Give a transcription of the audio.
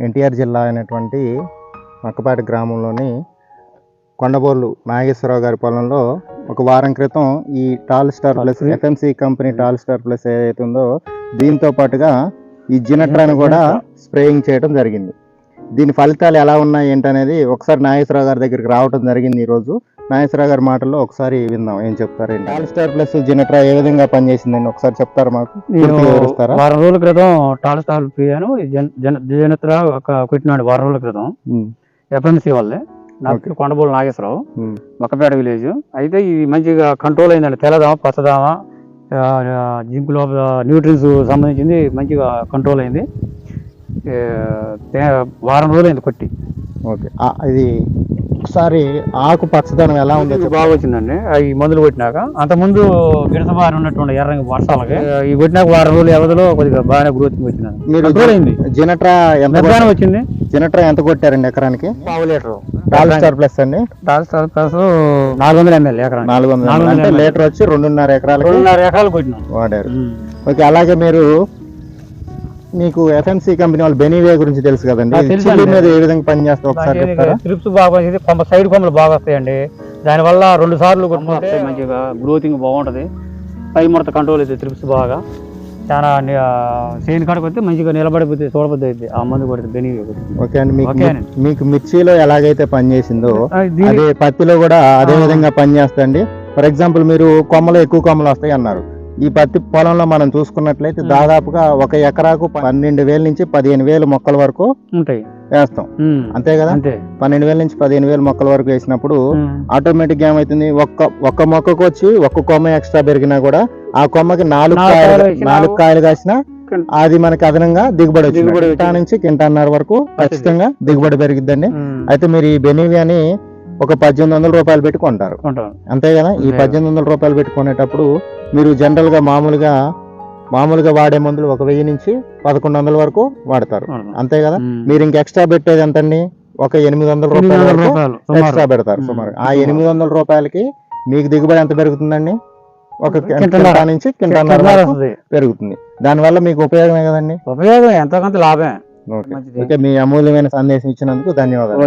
ఎన్టీఆర్ జిల్లా అయినటువంటి మక్కపాటి గ్రామంలోని కొండబోర్లు నాగేశ్వరరావు గారి పొలంలో ఒక వారం క్రితం ఈ Tall Star Plus FMC company Tall Star Plus ఏదైతే ఉందో దీంతో పాటుగా ఈ జినట్రాను కూడా స్ప్రేయింగ్ చేయడం జరిగింది. దీని ఫలితాలు ఎలా ఉన్నాయి ఏంటనేది ఒకసారి నాగేశ్వరరావు గారి దగ్గరికి రావడం జరిగింది ఈ రోజు నాగేశ్వరరావు గారి మాటల్లో ఒకసారి విందాం ఏం చెప్తారండి టాల్ స్టార్ ప్లస్ జినట్రా ఏ విధంగా పనిచేసిందండి ఒకసారి చెప్తారా మాకు? నేను వారం రోజుల క్రితం టాల్ ప్రియాను జనత్ర ఒక కొట్టినాడు వారం రోజుల క్రితం. ఎఫ్ఎంసి వాళ్ళే. నా Okay. పేరు కొండబోలు నాగేశ్వరరావు. మక్కపేట విలేజ్. అయితే ఇది మంచిగా కంట్రోల్ అయిందండి. తెల్లదామ పచ్చదామ జింక్ లోపల న్యూట్రియన్స్ సంబంధించింది మంచిగా కంట్రోల్ అయింది. వారం రోజులు అయింది కొట్టి. ఓకే. ఇది ఒకసారి ఆకు పచ్చదనం ఎలా ఉందో. బాగా వచ్చిందండి. ఈ మందులు కొట్టినాక. అంతకుముందు గిడసబారి ఉన్నటువంటి ఎర్రంగి వర్షాలకి ఈ కొట్టినాక వారం రోజుల వ్యవధిలో కొద్దిగా బాగానే గ్రోత్ వచ్చింది జినట్రా ఎంత వచ్చింది. జినట్రా ఎంత కొట్టారండి ఎకరానికి? పావు లీటర్. స్టార్ ప్లస్ అండి? డాల్ స్టార్ ప్లస్ నాలుగు వందల ఎంఎల్ ఎకరానికి. నాలుగు వందల అంటే. లీటర్ వచ్చి రెండున్నర ఎకరాలకి రెండున్నర ఎకరాలు కొట్టినాం. వాడారు. ఓకే అలాగే మీరు మీకు ఎఫ్ఎంసి కంపెనీ వాళ్ళు బెనీవే గురించి తెలుసు కదండి. చిల్లి. మీద ఏ విధంగా ఒకసారి చెప్తారా? ట్రిప్స్ బాగా వచ్చింది కొమ్మ సైడ్ కొమ్మలు బాగా వస్తాయండి. దానివల్ల రెండు సార్లు కొట్టుకుంటే మంచిగా గ్రోతింగ్ బాగుంటది. పై ముడత కంట్రోల్ అవుతుంది ట్రిప్స్ బాగా. చాలా చేను కాడకు వస్తే మంచిగా నిలబడిపోతే చూడబోద్ది అయితే ఆ మందు కొడితే బెనీ ఓకే అండి. మీకు. మీకు మిర్చిలో ఎలాగైతే పనిచేసిందో అదే పత్తిలో కూడా అదే. విధంగా పనిచేస్తండి ఫర్ ఎగ్జాంపుల్ మీరు కొమ్మలు ఎక్కువ కొమ్మలు వస్తాయి అన్నారు. ఈ పత్తి పొలంలో మనం చూసుకున్నట్లయితే. దాదాపుగా ఒక ఎకరాకు పన్నెండు వేల నుంచి పదిహేను వేలు మొక్కల వరకు ఉంటాయి. వేస్తాం. అంతే కదా? పన్నెండు వేల నుంచి పదిహేను వేల మొక్కల వరకు వేసినప్పుడు ఆటోమేటిక్గా ఏమైతుంది? ఒక్క ఒక్క మొక్కకు వచ్చి ఒక్క కొమ్మ ఎక్స్ట్రా పెరిగినా కూడా ఆ కొమ్మకి నాలుగు కాయలు నాలుగు కాయలు కాసినా అది మనకి అదనంగా దిగుబడి వచ్చింది. దిగుబడి నుంచి కింటాన్నర వరకు ఖచ్చితంగా దిగుబడి పెరిగిద్దండి. అయితే మీరు ఈ బెనీవియాని ఒక పద్దెనిమిది వందల రూపాయలు పెట్టి కొంటారు. ఉంటాం అంతే కదా? ఈ. పద్దెనిమిది వందల రూపాయలు పెట్టుకునేటప్పుడు మీరు జనరల్గా మామూలుగా మామూలుగా వాడే మందులు ఒక వెయ్యి నుంచి పదకొండు వందల వరకు వాడతారు. అంతే కదా. మీరు ఇంక ఎక్స్ట్రా పెట్టేది ఎంతండి ఒక ఎనిమిది వందల రూపాయల. ఎక్స్ట్రా పెడతారు. సుమారు ఆ. ఎనిమిది వందల రూపాయలకి మీకు దిగుబడి ఎంత పెరుగుతుందండి ఒక. కింటా నుంచి కింటాన్నర. పెరుగుతుంది దానివల్ల మీకు ఉపయోగమే కదండి ఉపయోగం ఎంతో కొంత లాభమే ఓకే మీ అమూల్యమైన సందేశం ఇచ్చినందుకు ధన్యవాదాలు